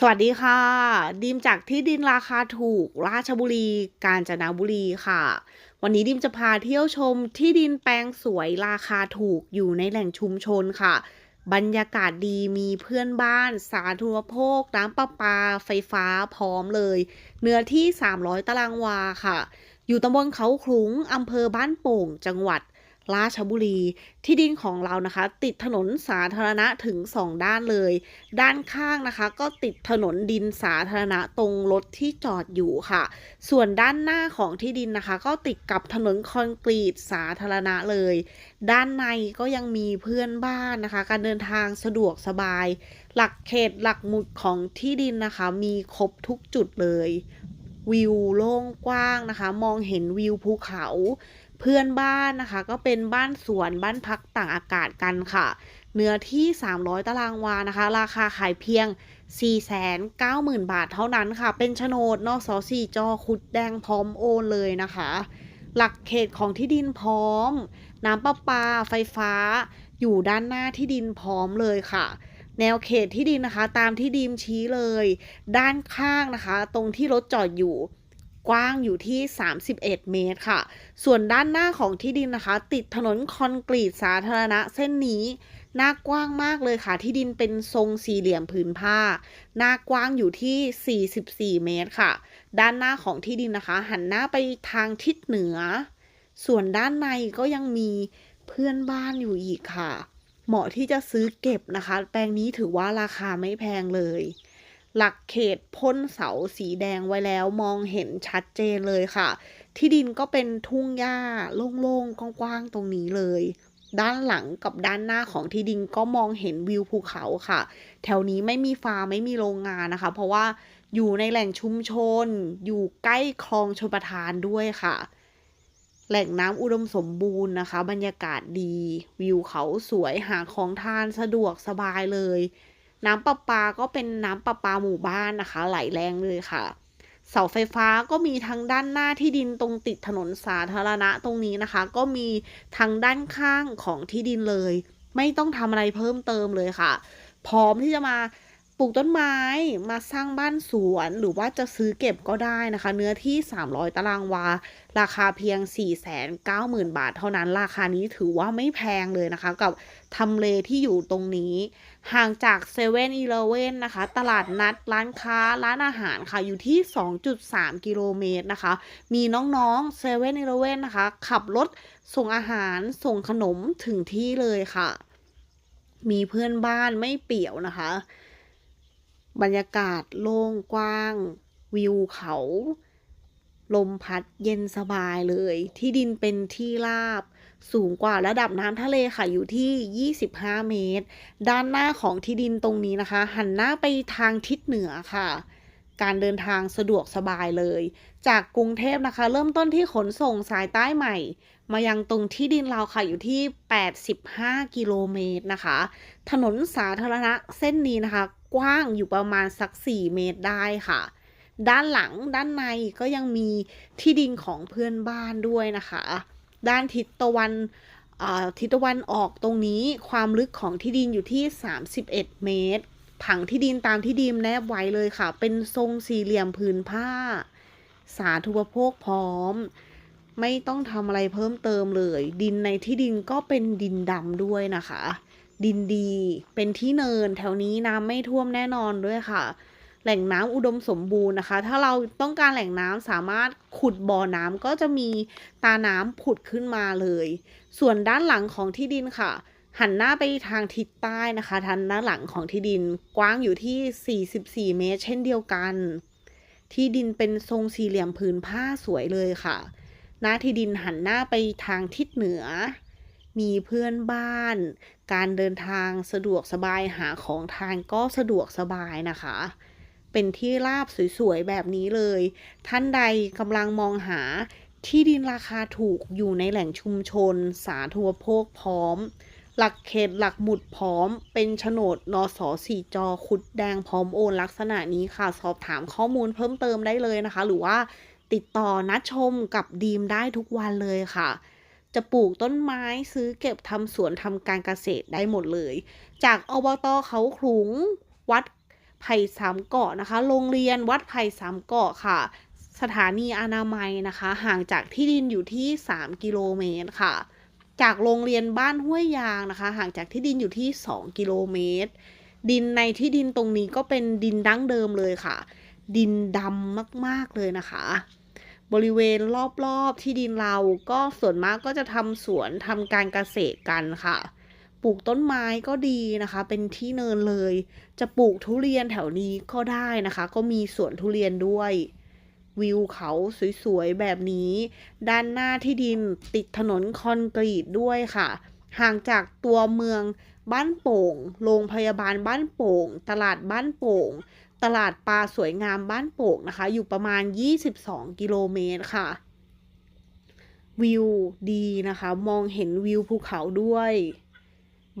สวัสดีค่ะ ดิมจากที่ดินราคาถูก ราชบุรี กาญจนบุรีค่ะ วันนี้ดิมจะพาเที่ยวชมที่ดินแปลงสวยราคาถูกอยู่ในแหล่งชุมชนค่ะ บรรยากาศดีมีเพื่อนบ้าน สาธารณโภค น้ำประปา ไฟฟ้าพร้อมเลย เนื้อที่ 300 ตารางวาค่ะ อยู่ตำบลเขาขลุงอำเภอบ้านโป่งจังหวัด ราชบุรี ที่ดินของเรานะคะ ติดถนนสาธารณะถึง 2 ด้านเลย ด้านข้างนะคะ ก็ติดถนนดินสาธารณะตรงรถที่จอดอยู่ค่ะ ส่วนด้านหน้าของที่ดินนะคะ ก็ติดกับถนนคอนกรีตสาธารณะเลย ด้านในก็ยังมีเพื่อนบ้านนะคะ การเดินทางสะดวกสบาย หลักเขตหลักหมุดของที่ดินนะคะ มีครบทุกจุดเลย วิวโล่งกว้างนะคะ มองเห็นวิวภูเขา เพื่อนบ้านนะคะ ก็เป็นบ้านสวนบ้านพักต่างอากาศกันค่ะ เนื้อที่ 300 ตารางวานะคะ ราคาขายเพียง 490,000 บาทเท่านั้นค่ะ เป็นโฉนดนอกสอสี่จอคุดแดงพร้อมโอนเลยนะคะ หลักเขตของที่ดินพร้อม น้ำประปาไฟฟ้า อยู่ด้านหน้าที่ดินพร้อมเลยค่ะ แนวเขตที่ดินนะคะ ตามที่ดีมชี้เลย ด้านข้างนะคะ ตรงที่รถจอดอยู่กว้างอยู่ที่ 31 เมตรค่ะ ส่วนด้านหน้าของที่ดินนะคะ ติดถนนคอนกรีตสาธารณะเส้นนี้ หน้ากว้างมากเลยค่ะ ที่ดินเป็นทรงสี่เหลี่ยมผืนผ้า หน้ากว้างอยู่ที่ 44 เมตรค่ะ ด้านหน้าของที่ดินนะคะ หันหน้าไปทางทิศเหนือ ส่วนด้านในก็ยังมีเพื่อนบ้านอยู่อีกค่ะ เหมาะที่จะซื้อเก็บนะคะ แปลงนี้ถือว่าราคาไม่แพงเลย หลักเขตพ่นเสาสีแดงไว้แล้วมองเห็นชัดเจนเลยค่ะ ที่ดินก็เป็นทุ่งหญ้าโล่งๆกว้างๆตรงนี้เลย ด้านหลังกับด้านหน้าของที่ดินก็มองเห็นวิวภูเขาค่ะ แถวนี้ไม่มีฟาร์มไม่มีโรงงานนะคะ เพราะว่าอยู่ในแหล่งชุมชน อยู่ใกล้คลองชลประทานด้วยค่ะ แหล่งน้ำอุดมสมบูรณ์นะคะ บรรยากาศดี วิวเขาสวยหาของทานสะดวกสบายเลย น้ำประปาก็เป็นน้ำประปาหมู่บ้านนะคะ ไหลแรงเลยค่ะ เสาไฟฟ้าก็มีทั้งด้านหน้าที่ดินตรงติดถนนสาธารณะตรงนี้นะคะ ก็มีทั้งด้านข้างของที่ดินเลย ไม่ต้องทำอะไรเพิ่มเติมเลยค่ะ พร้อมที่จะมา ปลูกต้นไม้มาสร้างบ้านสวนหรือว่าจะซื้อเก็บก็ได้นะคะ เนื้อที่ 300 ตารางวา ราคาเพียง 490,000 บาท เท่านั้นราคานี้ถือว่าไม่แพงเลยนะคะ กับทำเลที่อยู่ตรงนี้ ห่างจาก7 e เ e ่ e อนะคะ ตลาดนัดร้านค้าร้านอาหารค่ะอยู่ที่ 2.3 กิโลเมตรนะคะ มีน้องๆ7 e เ e ่ e อนะคะ ขับรถส่งอาหารส่งขนมถึงที่เลยค่ะ มีเพื่อนบ้านไม่เปี่ยวนะคะ บรรยากาศโล่งกว้าง วิวเขา ลมพัดเย็นสบายเลย ที่ดินเป็นที่ราบ สูงกว่าระดับน้ำทะเลค่ะอยู่ที่ 25 เมตร ด้านหน้าของที่ดินตรงนี้นะคะ หันหน้าไปทางทิศเหนือค่ะการเดินทางสะดวกสบายเลย จากกรุงเทพนะคะ เริ่มต้นที่ขนส่งสายใต้ใหม่ มายังตรงที่ดินเราค่ะอยู่ที่ 85 กิโลเมตรนะคะ ถนนสาธารณะเส้นนี้นะคะ กว้างอยู่ประมาณสัก 4 เมตรได้ค่ะ ด้านหลังด้านในก็ยังมีที่ดินของเพื่อนบ้านด้วยนะคะ ด้านทิศตะวันทิศตะวันออกตรงนี้ความลึกของที่ดินอยู่ที่ 31 เมตร ผังที่ดินตามที่ดีมแนบไว้เลยค่ะ เป็นทรงสี่เหลี่ยมผืนผ้า สาธุปโภคพร้อม ไม่ต้องทำอะไรเพิ่มเติมเลย ดินในที่ดินก็เป็นดินดำด้วยนะคะ ดินดี เป็นที่เนินแถวนี้น้ำไม่ท่วมแน่นอนด้วยค่ะ แหล่งน้ำอุดมสมบูรณ์นะคะ ถ้าเราต้องการแหล่งน้ำสามารถขุดบ่อน้ำก็จะมีตาน้ำผุดขึ้นมาเลย ส่วนด้านหลังของที่ดินค่ะ หันหน้าไปทางทิศใต้นะคะทางด้านหลังของที่ดินกว้างอยู่ที่ 44 เมตร เช่นเดียวกัน ที่ดินเป็นทรงสี่เหลี่ยมผืนผ้าสวยเลยค่ะหน้าที่ดินหันหน้าไปทางทิศเหนือ มีเพื่อนบ้าน การเดินทางสะดวกสบายหาของทานก็สะดวกสบายนะคะ เป็นที่ราบสวยๆแบบนี้เลย ท่านใดกำลังมองหาที่ดินราคาถูกอยู่ในแหล่งชุมชน สาธารณโภคพร้อม หลักเขตหลักหมุดพร้อม เป็นโฉนดนสสี่จอคุดแดงพร้อมโอนลักษณะนี้ค่ะ สอบถามข้อมูลเพิ่มเติมได้เลยนะคะ หรือว่าติดต่อนัดชมกับดีมได้ทุกวันเลยค่ะ จะปลูกต้นไม้ซื้อเก็บทำสวนทำการเกษตรได้หมดเลย จากอบตเขาขลุงวัดไผ่สามเกาะนะคะ โรงเรียนวัดไผ่สามเกาะค่ะ สถานีอนามัยนะคะ ห่างจากที่ดินอยู่ที่ 3 กิโลเมตรค่ะ จากโรงเรียนบ้านห้วยยางนะคะ ห่างจากที่ดินอยู่ที่ 2 กิโลเมตร ดินในที่ดินตรงนี้ก็เป็นดินดั้งเดิมเลยค่ะ ดินดำมากๆเลยนะคะ บริเวณรอบๆที่ดินเราก็ส่วนมากก็จะทำสวนทำการเกษตรกันค่ะ ปลูกต้นไม้ก็ดีนะคะ เป็นที่เนินเลย จะปลูกทุเรียนแถวนี้ก็ได้นะคะ ก็มีสวนทุเรียนด้วยวิวเขาสวยๆ แบบนี้ ด้านหน้าที่ดินติดถนนคอนกรีตด้วยค่ะ ห่างจากตัวเมืองบ้านโป่ง โรงพยาบาลบ้านโป่ง ตลาดบ้านโป่ง ตลาดปลาสวยงามบ้านโป่งนะคะ อยู่ประมาณ 22 กิโลเมตรค่ะ วิวดีนะคะ มองเห็นวิวภูเขาด้วย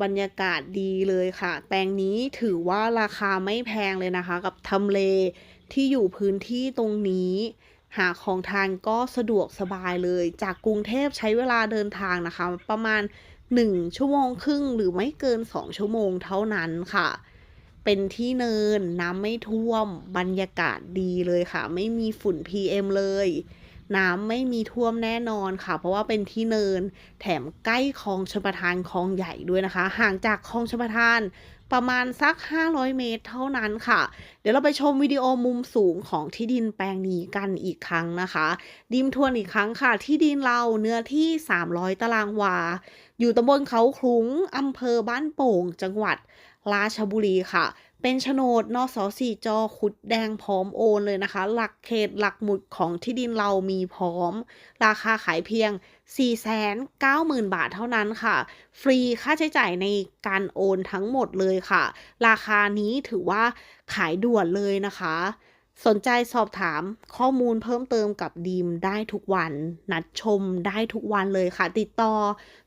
บรรยากาศดีเลยค่ะ แปลงนี้ถือว่าราคาไม่แพงเลยนะคะ กับทำเลที่อยู่พื้นที่ตรงนี้ หาของทานก็สะดวกสบายเลย จากกรุงเทพใช้เวลาเดินทางนะคะ ประมาณ 1 ชั่วโมงครึ่งหรือไม่เกิน 2 ชั่วโมงเท่านั้นค่ะ เป็นที่เนินน้ำไม่ท่วม บรรยากาศดีเลยค่ะ ไม่มีฝุ่น PM เลย น้ำไม่มีท่วมแน่นอนค่ะ เพราะว่าเป็นที่เนิน แถมใกล้คลองชลประทานคลองใหญ่ด้วยนะคะ ห่างจากคลองชลประทานประมาณสัก 500 เมตรเท่านั้นค่ะ เดี๋ยวเราไปชมวิดีโอมุมสูงของที่ดินแปลงนี้กันอีกครั้งนะคะ ดิมทวนอีกครั้งค่ะ ที่ดินเราเนื้อที่ 300 ตารางวา อยู่ตำบลเขาคลุ้งอำเภอบ้านโป่ง จังหวัดราชบุรีค่ะ เป็นโฉนดนอสอสี่จอขุดแดงพร้อมโอนเลยนะคะ หลักเขตหลักหมุดของที่ดินเรามีพร้อม ราคาขายเพียง 490,000 บาทเท่านั้นค่ะ ฟรีค่าใช้จ่ายในการโอนทั้งหมดเลยค่ะ ราคานี้ถือว่าขายด่วนเลยนะคะ สนใจสอบถามข้อมูลเพิ่มเติมกับดีมได้ทุกวัน นัดชมได้ทุกวันเลยค่ะ ติดต่อ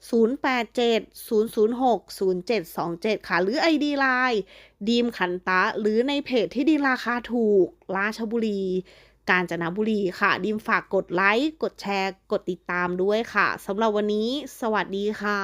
087-006-0727 ค่ะ หรือ ID Line ดีมขันตะ หรือในเพจที่ดินราคาถูก ราชบุรี กาญจนบุรีค่ะ ดิมฝากกดไลค์ กดแชร์ กดติดตามด้วยค่ะสำหรับวันนี้ สวัสดีค่ะ